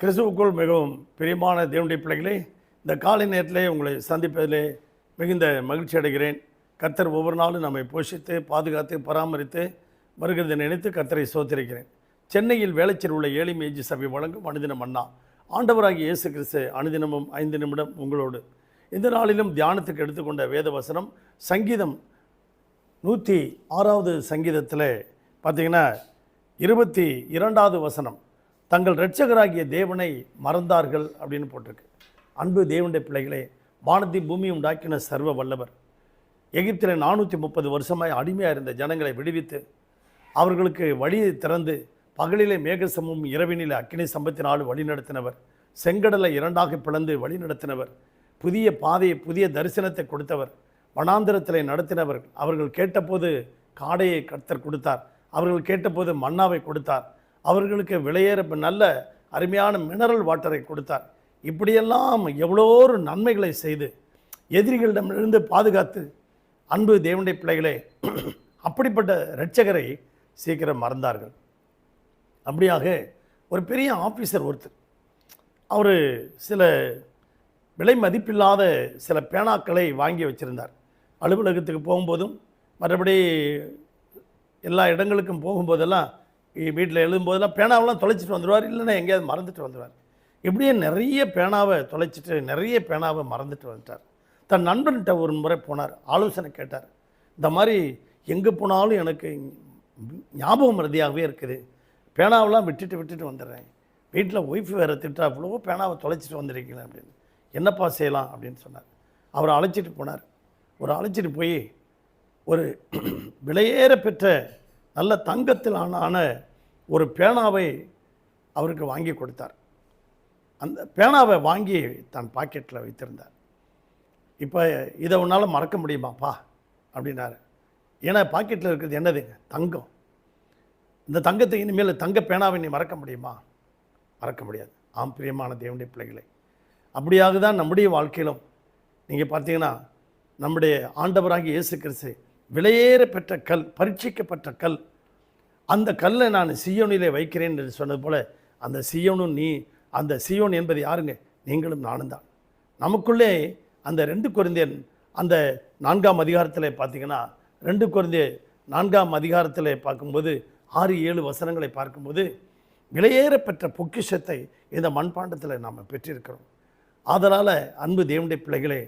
கிறிஸ்துவுக்குள் மிகவும் பிரியமான தேவனுடைய பிள்ளைகளே இந்த காலை நேரத்திலே உங்களை சந்திப்பதிலே மிகுந்த மகிழ்ச்சி அடைகிறேன். கர்த்தர் ஒவ்வொரு நாளும் நம்மை போஷித்து பாதுகாத்து பராமரித்து வருகிறதை நினைத்து கர்த்தரை சோத்திருக்கிறேன் சென்னையில் வேலைச்சல் உள்ள ஏழை மேஜி சபை வழங்கும் அனுதினம் அண்ணா. ஆண்டவராகிய இயேசு கிறிஸ்து அனுதினமும் ஐந்து நிமிடம் உங்களோடு. இந்த நாளிலும் தியானத்துக்கு எடுத்துக்கொண்ட வேத வசனம் சங்கீதம் நூற்றி ஆறாவது சங்கீதத்தில் பார்த்திங்கன்னா இருபத்தி இரண்டாவது வசனம். தங்கள் இரட்சகராகிய தேவனை மறந்தார்கள் அப்படின்னு போட்டிருக்கு. அன்பு தேவனுடைய பிள்ளைகளே வானத்தை பூமி உண்டாக்கின சர்வ வல்லவர். எகிப்தில் நானூற்றி முப்பது வருஷமாய் அடிமையாக இருந்த ஜனங்களை விடுவித்து அவர்களுக்கு வழியை திறந்து பகலிலே மேகசமும் இரவினில் அக்கினி சம்பத்தினாலும் வழி நடத்தினவர். செங்கடலை இரண்டாக பிளந்து வழி நடத்தினவர். புதிய பாதையை புதிய தரிசனத்தை கொடுத்தவர். வனாந்திரத்தில் நடத்தினவர். அவர்கள் கேட்டபோது காடையை கர்த்தர் கொடுத்தார். அவர்கள் கேட்டபோது மன்னாவை கொடுத்தார். அவர்களுக்கு விலையேற நல்ல அருமையான மினரல் வாட்டரை கொடுத்தார். இப்படியெல்லாம் எவ்வளோ ஒரு நன்மைகளை செய்து எதிரிகளிடமிருந்து பாதுகாத்து அன்பு தேவனுடைய பிள்ளைகளே அப்படிப்பட்ட இரட்சகரை சீக்கிரம் மறந்தார்கள். அப்படியாக ஒரு பெரிய ஆஃபீஸர் ஒருத்தர் அவர் சில விலை மதிப்பில்லாத சில பேனாக்களை வாங்கி வச்சுருந்தார். அலுவலகத்துக்கு போகும்போதும் மற்றபடி எல்லா இடங்களுக்கும் போகும்போதெல்லாம் வீட்டில் எழுதும்போதெல்லாம் பேனாவெல்லாம் தொலைச்சிட்டு வந்துடுவார் இல்லைன்னா எங்கேயாவது மறந்துட்டு வந்துடுவார். இப்படியே நிறைய பேனாவை தொலைச்சிட்டு நிறைய பேனாவை மறந்துட்டு வந்துட்டார். தன் நண்பன்கிட்ட ஒரு முறை போனார் ஆலோசனை கேட்டார். இந்த மாதிரி எங்கே போனாலும் எனக்கு ஞாபகம் மறதியாகவே இருக்குது. பேனாவெல்லாம் விட்டுட்டு விட்டுட்டு வந்துடுறேன். வீட்டில் ஒய்ஃப் வேறு திட்டா அவ்வளோ பேனாவை தொலைச்சிட்டு வந்துருக்கீங்களே அப்படின்னு. என்னப்பா செய்யலாம் அப்படின்னு சொன்னார். அவரை அழைச்சிட்டு போனார். ஒரு அழைச்சிட்டு போய் ஒரு விலையேற பெற்ற நல்ல தங்கத்தில் ஆன ஒரு பேனாவை அவருக்கு வாங்கி கொடுத்தார். அந்த பேனாவை வாங்கி தன் பாக்கெட்டில் வைத்திருந்தார். இப்போ இதை உன்னால் மறக்க முடியுமாப்பா? அப்படின்னாரு. ஏன்னா பாக்கெட்டில் இருக்கிறது என்னதுங்க தங்கம். இந்த தங்கத்தை இனிமேல் தங்க பேனாவை நீ மறக்க முடியுமா? மறக்க முடியாது. ஆம் பிரியமான தேவனுடைய பிள்ளைகளை. அப்படியாக தான் நம்முடைய வாழ்க்கையிலும் நீங்கள் பார்த்தீங்கன்னா நம்முடைய ஆண்டவராகி இயேசு கிறிஸ்து விலையேற பெற்ற கல் பரீட்சிக்கப்பட்ட கல். அந்த கல்லை நான் சியோனிலே வைக்கிறேன் என்று சொன்னது போல அந்த சியோனும் நீ அந்த சியோன் என்பது யாருங்க? நீங்களும் நானும் தான். நமக்குள்ளே அந்த ரெண்டு குழந்தையன் அந்த நான்காம் அதிகாரத்தில் பார்த்தீங்கன்னா ரெண்டு குழந்தைய நான்காம் அதிகாரத்தில் பார்க்கும்போது ஆறு ஏழு வசனங்களை பார்க்கும்போது விலையேற பெற்ற பொக்கிஷத்தை இந்த மண்பாண்டத்தில் நாம் பெற்றிருக்கிறோம். ஆதலால் அன்பு தேவனுடைய பிள்ளைகளே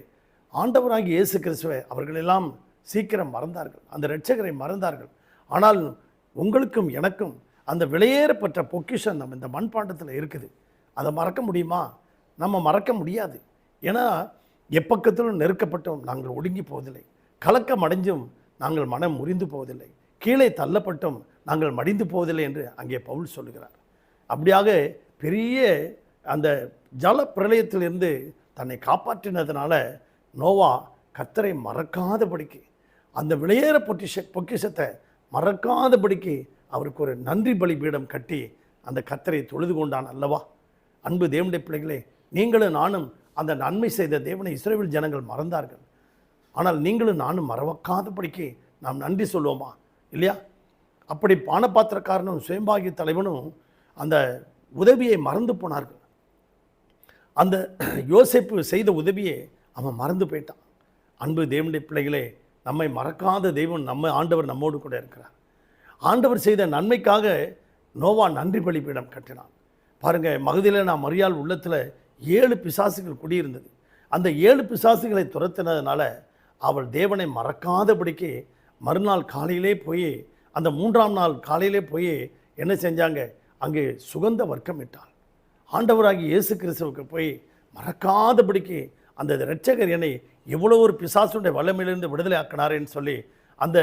ஆண்டவராகி இயேசு கிறிஸ்துவை அவர்களெல்லாம் சீக்கிரம் மறந்தார்கள். அந்த இரட்சகரை மறந்தார்கள். ஆனால் உங்களுக்கும் எனக்கும் அந்த விலையேறப்பட்ட பொக்கிஷம் நம்ம இந்த மண்பாண்டத்தில் இருக்குது. அதை மறக்க முடியுமா? நம்ம மறக்க முடியாது. ஏன்னா எப்பக்கத்திலும் நெருக்கப்பட்டும் நாங்கள் ஒடுங்கி போவதில்லை. கலக்கம் அடைஞ்சும் நாங்கள் மனம் முறிந்து போவதில்லை. கீழே தள்ளப்பட்டும் நாங்கள் மடிந்து போவதில்லை என்று அங்கே பவுல் சொல்லுகிறார். அப்படியாக பெரிய அந்த ஜல பிரளயத்திலிருந்து தன்னை காப்பாற்றினதுனால நோவா கத்தரை மறக்காதபடிக்கு அந்த விளையேற பொட்டிஷ பொக்கிஷத்தை மறக்காதபடிக்கு அவருக்கு ஒரு நன்றி பலி பீடம் கட்டி அந்த கத்தரை தொழுது கொண்டான் அல்லவா? அன்பு தேவனுடைய பிள்ளைகளே நீங்களும் நானும் அந்த நன்மை செய்த தேவனை இஸ்ரேவில் ஜனங்கள் மறந்தார்கள். ஆனால் நீங்களும் நானும் மறவக்காதபடிக்கு நாம் நன்றி சொல்லுவோமா? இல்லையா? அப்படி பானபாத்திரக்காரனும் சுயம்பாகிய தலைவனும் அந்த உதவியை மறந்து போனார்கள். அந்த யோசிப்பு செய்த உதவியை அவன் மறந்து போயிட்டான். அன்பு தேவனுடைய பிள்ளைகளே நம்மை மறக்காத தெய்வம் நம்ம ஆண்டவர் நம்மோடு கூட இருக்கிறார். ஆண்டவர் செய்த நன்மைக்காக நோவா நன்றி பலிப்பீடம் கட்டினான். பாருங்கள் மகதியில் நான் மரியாள் உள்ளத்தில் ஏழு பிசாசுகள் குடியிருந்தது. அந்த ஏழு பிசாசுகளை துரத்தினதுனால அவள் தேவனை மறக்காதபடிக்கு மறுநாள் காலையிலே போய் அந்த மூன்றாம் நாள் காலையிலே போய் என்ன செஞ்சாங்க? அங்கே சுகந்த வர்க்கம் இட்டாள். ஆண்டவராகி இயேசு கிறிஸ்துவுக்கு போய் மறக்காதபடிக்கு அந்த இரட்சகர் என்னை எவ்வளோ ஒரு பிசாசுடைய வல்லமையிலிருந்து விடுதலை ஆக்கினாரேன்னு சொல்லி அந்த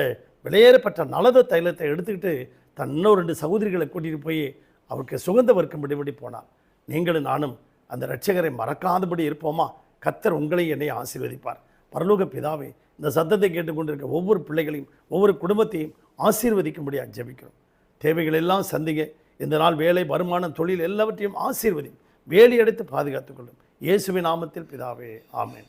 விலையேறப்பட்ட நலத தைலத்தை எடுத்துக்கிட்டு தன் இன்னும் ரெண்டு சகோதரிகளை கூட்டிகிட்டு போய் அவருக்கு சுகந்த வர்க்கம் விடுபடி போனார். நீங்களும் நானும் அந்த ரட்சகரை மறக்காதபடி இருப்போமா? கத்தர் உங்களை என்னை ஆசீர்வதிப்பார். பரலோக பிதாவே இந்த சத்தத்தை கேட்டுக்கொண்டிருக்க ஒவ்வொரு பிள்ளைகளையும் ஒவ்வொரு குடும்பத்தையும் ஆசீர்வதிக்கும்படியாக ஜெபிக்கிறோம். தேவைகள் எல்லாம் சந்திங்க. இந்த நாள் வேலை வருமானம் தொழில் எல்லாவற்றையும் ஆசீர்வதி வேலி எடுத்து பாதுகாத்துக் கொள்ளும் இயேசுவின் நாமத்தில் பிதாவே ஆமேன்.